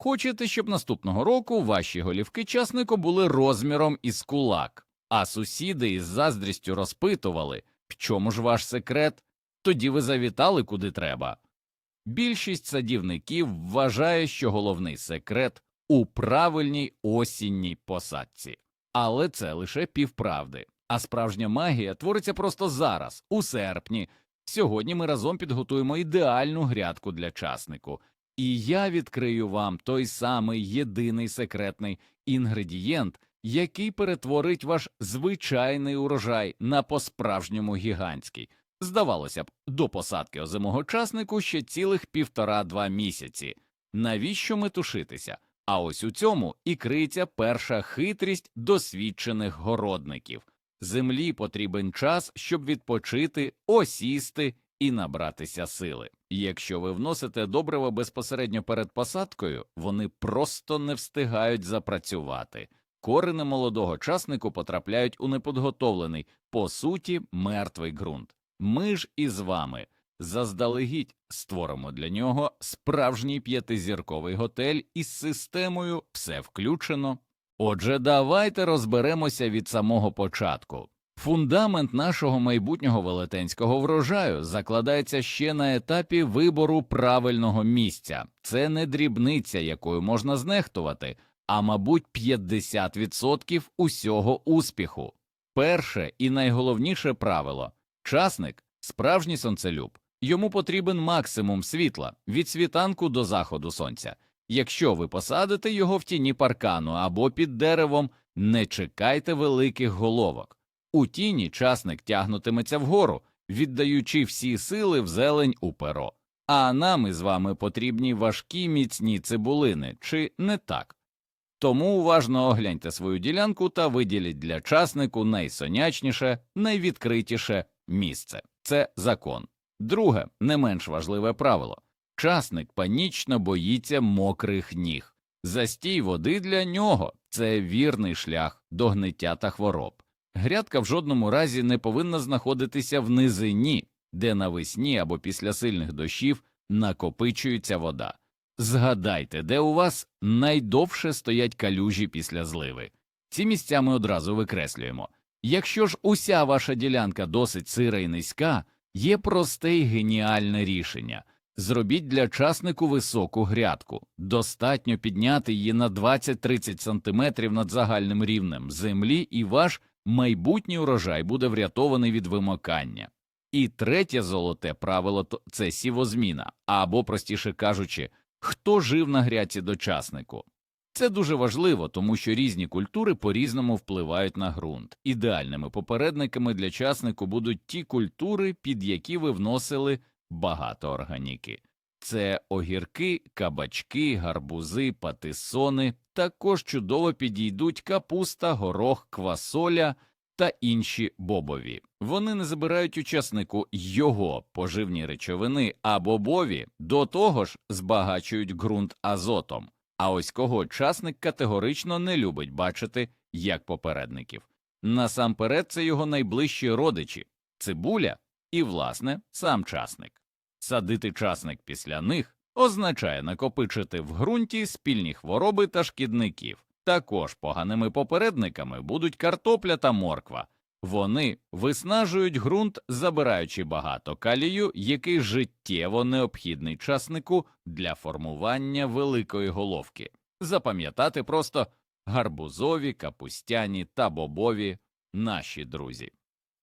Хочете, щоб наступного року ваші голівки часнику були розміром із кулак, а сусіди із заздрістю розпитували, в чому ж ваш секрет? Тоді ви завітали куди треба. Більшість садівників вважає, що головний секрет у правильній осінній посадці. Але це лише півправди. А справжня магія твориться просто зараз, у серпні. Сьогодні ми разом підготуємо ідеальну грядку для часнику. І я відкрию вам той самий єдиний секретний інгредієнт, який перетворить ваш звичайний урожай на по-справжньому гігантський. Здавалося б, до посадки озимого часнику ще цілих півтора-два місяці. Навіщо метушитися? А ось у цьому і криється перша хитрість досвідчених городників. Землі потрібен час, щоб відпочити, осісти і набратися сили. Якщо ви вносите добриво безпосередньо перед посадкою, вони просто не встигають запрацювати. Корени молодого часнику потрапляють у неподготовлений, по суті, мертвий ґрунт. Ми ж із вами заздалегідь створимо для нього справжній п'ятизірковий готель із системою все включено. Отже, давайте розберемося від самого початку. Фундамент нашого майбутнього велетенського врожаю закладається ще на етапі вибору правильного місця. Це не дрібниця, якою можна знехтувати, а мабуть 50% усього успіху. Перше і найголовніше правило часник справжній сонцелюб. Йому потрібен максимум світла від світанку до заходу сонця. Якщо ви посадите його в тіні паркану або під деревом, не чекайте великих головок. У тіні часник тягнутиметься вгору, віддаючи всі сили в зелень у перо. А нам із вами потрібні важкі міцні цибулини, чи не так? Тому уважно огляньте свою ділянку та виділіть для часнику найсонячніше, найвідкритіше місце. Це закон. Друге, не менш важливе правило часник панічно боїться мокрих ніг. Застій води для нього це вірний шлях до гниття та хвороб. Грядка в жодному разі не повинна знаходитися в низині, де навесні або після сильних дощів накопичується вода. Згадайте, де у вас найдовше стоять калюжі після зливи. Ці місця ми одразу викреслюємо. Якщо ж уся ваша ділянка досить сира і низька, є просте й геніальне рішення. Зробіть для часнику високу грядку. Достатньо підняти її на 20-30 см над загальним рівнем землі, і ваш майбутній урожай буде врятований від вимокання. І третє золоте правило це сівозміна, або, простіше кажучи, хто жив на грядці до часнику. Це дуже важливо, тому що різні культури по-різному впливають на ґрунт. Ідеальними попередниками для часнику будуть ті культури, під які ви вносили багато органіки. Це огірки, кабачки, гарбузи, патисони. Також чудово підійдуть капуста, горох, квасоля та інші бобові. Вони не забирають у часнику його поживні речовини, а бобові до того ж збагачують ґрунт азотом. А ось кого часник категорично не любить бачити як попередників. Насамперед, це його найближчі родичі цибуля і, власне, сам часник. Садити часник після них означає накопичити в ґрунті спільні хвороби та шкідників. Також поганими попередниками будуть картопля та морква. Вони виснажують ґрунт, забираючи багато калію, який життєво необхідний часнику для формування великої головки. Запам'ятати просто гарбузові, капустяні та бобові наші друзі.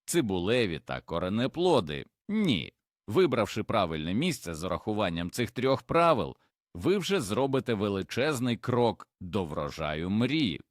Цибулеві та коренеплоди ні. Вибравши правильне місце з урахуванням цих трьох правил, ви вже зробите величезний крок до врожаю мрії.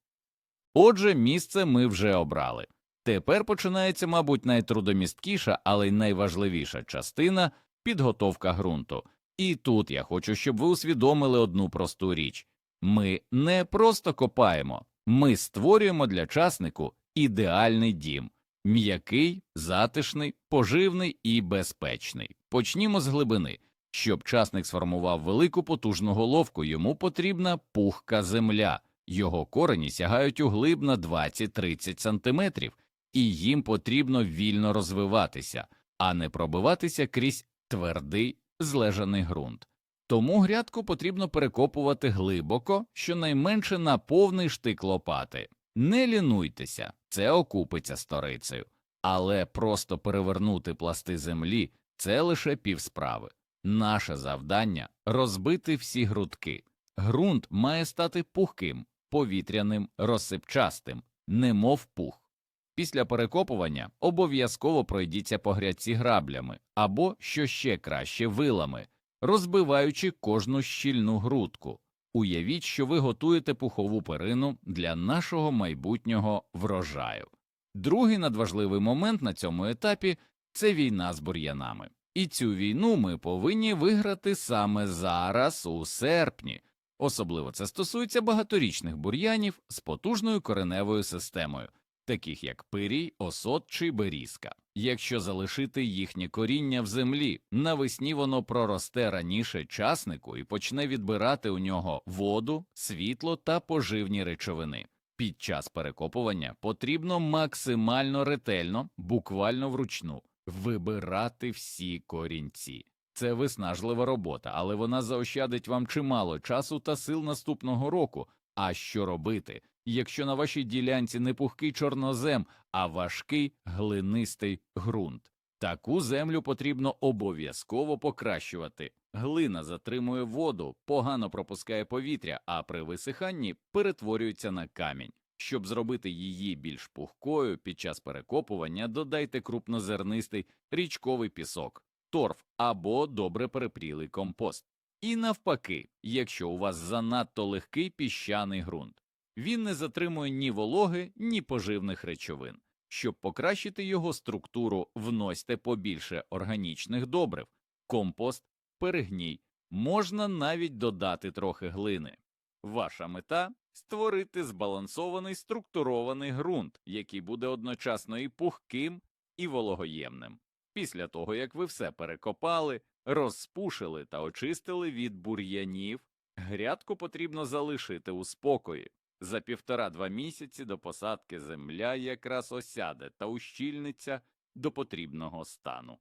Отже, місце ми вже обрали. Тепер починається, мабуть, найтрудомісткіша, але й найважливіша частина підготовка ґрунту. І тут я хочу, щоб ви усвідомили одну просту річ ми не просто копаємо, ми створюємо для часнику ідеальний дім м'який, затишний, поживний і безпечний. Почнімо з глибини. Щоб часник сформував велику потужну головку, йому потрібна пухка земля. Його корені сягають у глиб на 20-30 см, і їм потрібно вільно розвиватися, а не пробиватися крізь твердий злежаний ґрунт. Тому грядку потрібно перекопувати глибоко, щонайменше на повний штик лопати. Не лінуйтеся, це окупиться сторицею, але просто перевернути пласти землі це лише півсправи. Наше завдання розбити всі грудки. Ґрунт має стати пухким, повітряним, розсипчастим, немов пух. Після перекопування обов'язково пройдіться по грядці граблями або, що ще краще, вилами, розбиваючи кожну щільну грудку. Уявіть, що ви готуєте пухову перину для нашого майбутнього врожаю. Другий надважливий момент на цьому етапі це війна з бур'янами. І цю війну ми повинні виграти саме зараз, у серпні. Особливо це стосується багаторічних бур'янів з потужною кореневою системою, таких як пирій, осот чи берізка. Якщо залишити їхнє коріння в землі, навесні воно проросте раніше часнику і почне відбирати у нього воду, світло та поживні речовини. Під час перекопування потрібно максимально ретельно, буквально вручну, вибирати всі корінці. Це виснажлива робота, але вона заощадить вам чимало часу та сил наступного року. А що робити, якщо на вашій ділянці не пухкий чорнозем, а важкий глинистий ґрунт? Таку землю потрібно обов'язково покращувати. Глина затримує воду, погано пропускає повітря, а при висиханні перетворюється на камінь. Щоб зробити її більш пухкою під час перекопування, додайте крупнозернистий річковий пісок, торф або добре перепрілий компост. І навпаки, якщо у вас занадто легкий піщаний ґрунт, він не затримує ні вологи, ні поживних речовин. Щоб покращити його структуру, вносьте побільше органічних добрив, компост, перегній, можна навіть додати трохи глини. Ваша мета створити збалансований структурований ґрунт, який буде одночасно і пухким, і вологоємним. Після того, як ви все перекопали, розпушили та очистили від бур'янів, грядку потрібно залишити у спокої. За півтора-два місяці до посадки земля якраз осяде та ущільниться до потрібного стану.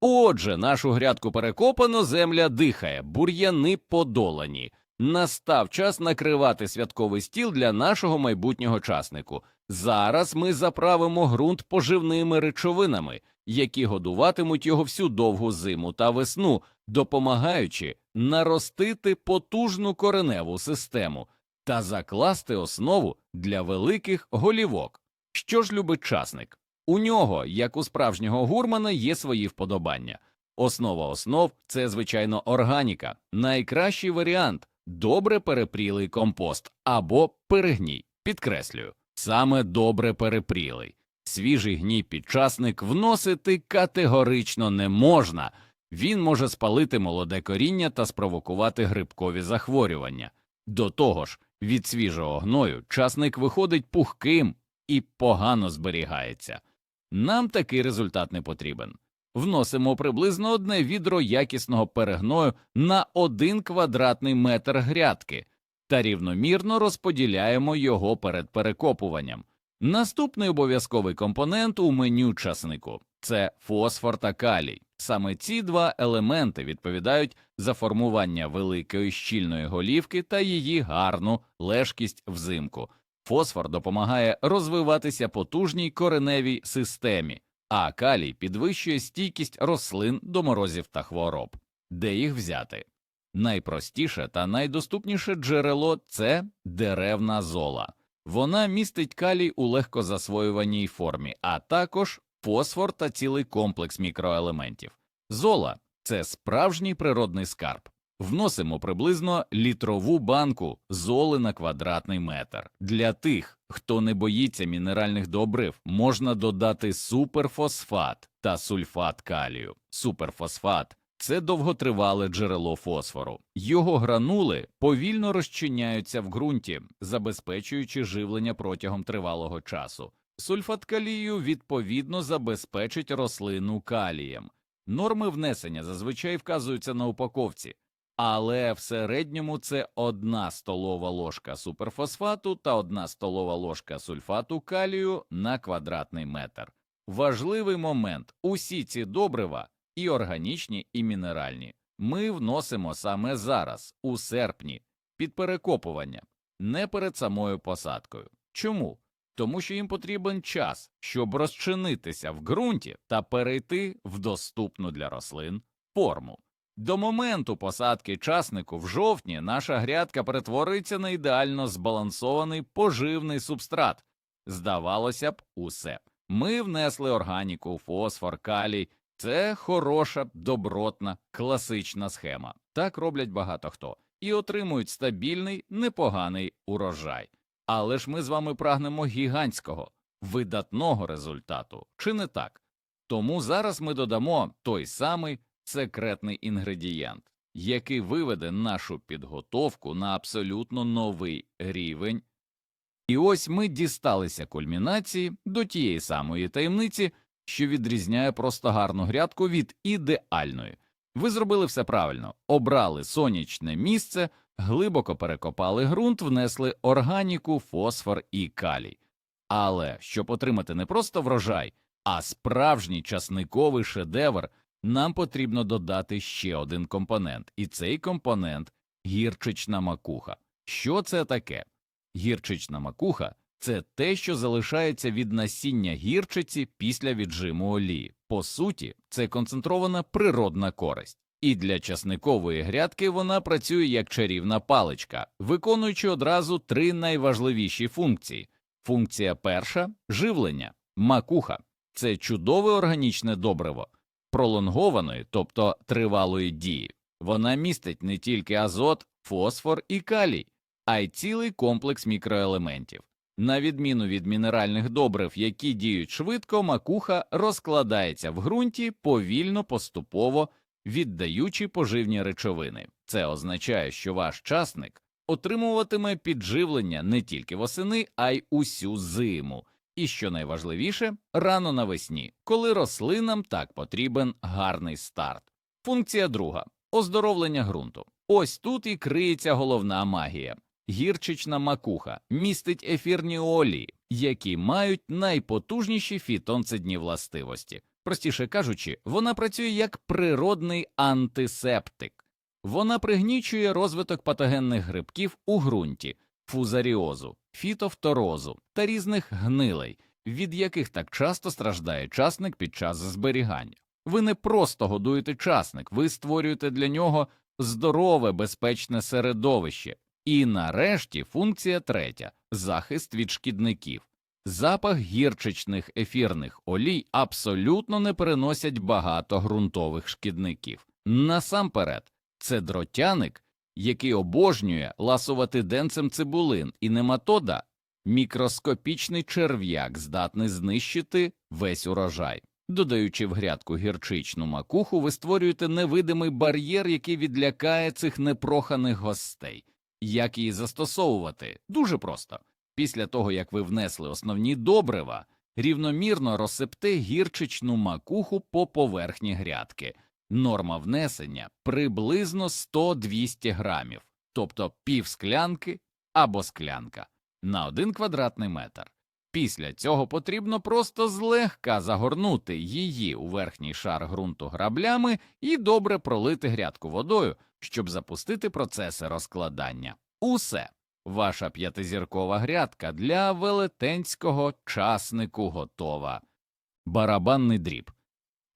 Отже, нашу грядку перекопано, земля дихає, бур'яни подолані. Настав час накривати святковий стіл для нашого майбутнього часнику. Зараз ми заправимо ґрунт поживними речовинами, які годуватимуть його всю довгу зиму та весну, допомагаючи наростити потужну кореневу систему та закласти основу для великих голівок. Що ж любить часник? У нього, як у справжнього гурмана, є свої вподобання. Основа основ це, звичайно, органіка, найкращий варіант добре перепрілий компост або перегній. Підкреслюю, саме добре перепрілий. Свіжий гній підчасник вносити категорично не можна. Він може спалити молоде коріння та спровокувати грибкові захворювання. До того ж, від свіжого гною часник виходить пухким і погано зберігається. Нам такий результат не потрібен. Вносимо приблизно одне відро якісного перегною на один квадратний метр грядки та рівномірно розподіляємо його перед перекопуванням. Наступний обов'язковий компонент у меню часнику це фосфор та калій. Саме ці два елементи відповідають за формування великої щільної голівки та її гарну лежкість взимку. Фосфор допомагає розвиватися потужній кореневій системі, а калій підвищує стійкість рослин до морозів та хвороб. Де їх взяти? Найпростіше та найдоступніше джерело це деревна зола. Вона містить калій у легкозасвоюваній формі, а також фосфор та цілий комплекс мікроелементів. Зола це справжній природний скарб. Вносимо приблизно літрову банку золи на квадратний метр. Для тих, хто не боїться мінеральних добрив, можна додати суперфосфат та сульфат калію. Суперфосфат це довготривале джерело фосфору. Його гранули повільно розчиняються в ґрунті, забезпечуючи живлення протягом тривалого часу. Сульфат калію відповідно забезпечить рослину калієм. Норми внесення зазвичай вказуються на упаковці, але в середньому це одна столова ложка суперфосфату та одна столова ложка сульфату калію на квадратний метр. Важливий момент усі ці добрива, і органічні, і мінеральні, ми вносимо саме зараз, у серпні, під перекопування, не перед самою посадкою. Чому? Тому що їм потрібен час, щоб розчинитися в ґрунті та перейти в доступну для рослин форму. До моменту посадки часнику в жовтні наша грядка перетвориться на ідеально збалансований поживний субстрат. Здавалося б, усе. Ми внесли органіку, фосфор, калій. Це хороша, добротна, класична схема. Так роблять багато хто і отримують стабільний, непоганий урожай. Але ж ми з вами прагнемо гігантського, видатного результату, чи не так? Тому зараз ми додамо той самий секретний інгредієнт, який виведе нашу підготовку на абсолютно новий рівень. І ось ми дісталися кульмінації до тієї самої таємниці, що відрізняє просто гарну грядку від ідеальної. Ви зробили все правильно, обрали сонячне місце, глибоко перекопали ґрунт, внесли органіку, фосфор і калій. Але щоб отримати не просто врожай, а справжній часниковий шедевр, нам потрібно додати ще один компонент, і цей компонент гірчична макуха. Що це таке? Гірчична макуха це те, що залишається від насіння гірчиці після віджиму олії. По суті, це концентрована природна користь. І для часникової грядки вона працює як чарівна паличка, виконуючи одразу три найважливіші функції. Функція перша живлення, макуха це чудове органічне добриво, пролонгованої, тобто тривалої дії. Вона містить не тільки азот, фосфор і калій, а й цілий комплекс мікроелементів. На відміну від мінеральних добрив, які діють швидко, макуха розкладається в ґрунті повільно, поступово віддаючи поживні речовини. Це означає, що ваш часник отримуватиме підживлення не тільки восени, а й усю зиму. І що найважливіше, рано навесні, коли рослинам так потрібен гарний старт. Функція друга оздоровлення ґрунту. Ось тут і криється головна магія. Гірчична макуха містить ефірні олії, які мають найпотужніші фітонцидні властивості. Простіше кажучи, вона працює як природний антисептик. Вона пригнічує розвиток патогенних грибків у ґрунті, фузаріозу, фітофторозу та різних гнилей, від яких так часто страждає часник під час зберігання. Ви не просто годуєте часник, ви створюєте для нього здорове, безпечне середовище. І нарешті функція третя захист від шкідників. Запах гірчичних ефірних олій абсолютно не переносять багато ґрунтових шкідників. Насамперед, це дротяник, який обожнює ласувати денцем цибулин, і нематода мікроскопічний черв'як здатний знищити весь урожай. Додаючи в грядку гірчичну макуху, ви створюєте невидимий бар'єр, який відлякає цих непроханих гостей. Як її застосовувати? Дуже просто. Після того, як ви внесли основні добрива, рівномірно розсипте гірчичну макуху по поверхні грядки. Норма внесення приблизно 100-200 грамів, тобто пів склянки або склянка на один квадратний метр. Після цього потрібно просто злегка загорнути її у верхній шар ґрунту граблями і добре пролити грядку водою, щоб запустити процеси розкладання. Усе. Ваша п'ятизіркова грядка для велетенського часнику готова. Барабанний дріб.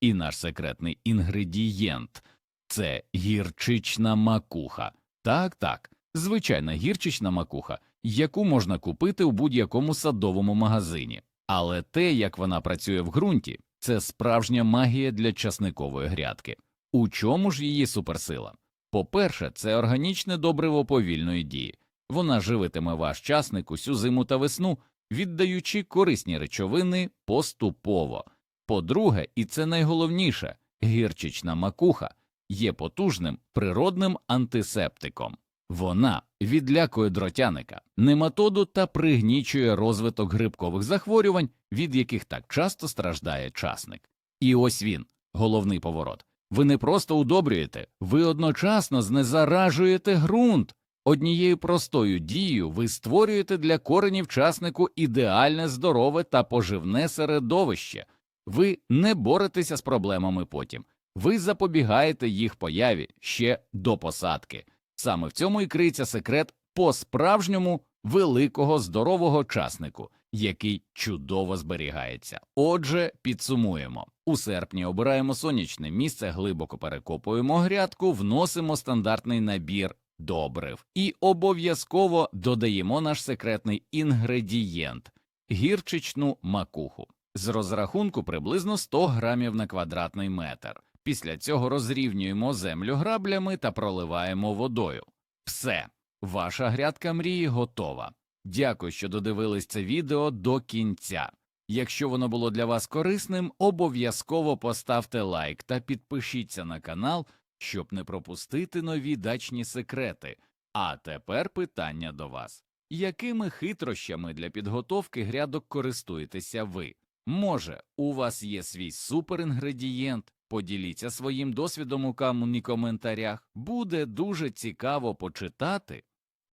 І наш секретний інгредієнт це гірчична макуха. Так, так, звичайна гірчична макуха, яку можна купити у будь-якому садовому магазині. Але те, як вона працює в ґрунті, це справжня магія для часникової грядки. У чому ж її суперсила? По-перше, це органічне добриво повільної дії. Вона живитиме ваш часник усю зиму та весну, віддаючи корисні речовини поступово. По-друге, і це найголовніше, гірчична макуха є потужним природним антисептиком. Вона відлякує дротяника, нематоду та пригнічує розвиток грибкових захворювань, від яких так часто страждає часник. І ось він, головний поворот. Ви не просто удобрюєте, ви одночасно знезаражуєте ґрунт. Однією простою дією ви створюєте для коренів часнику ідеальне здорове та поживне середовище. Ви не боретеся з проблемами потім. ви запобігаєте їх появі ще до посадки. Саме в цьому і криється секрет по-справжньому великого здорового часнику, який чудово зберігається. Отже, підсумуємо. У серпні обираємо сонячне місце, глибоко перекопуємо грядку, вносимо стандартний набір добрив і обов'язково додаємо наш секретний інгредієнт гірчичну макуху з розрахунку приблизно 100 грамів на квадратний метр. Після цього розрівнюємо землю граблями та проливаємо водою. Все, ваша грядка мрії готова. Дякую, що додивились це відео до кінця. Якщо воно було для вас корисним, обов'язково поставте лайк та підпишіться на канал, щоб не пропустити нові дачні секрети. А тепер питання до вас: якими хитрощами для підготовки грядок користуєтеся ви? Може, у вас є свій суперінгредієнт? Поділіться своїм досвідом у камуні коментарях. Буде дуже цікаво почитати.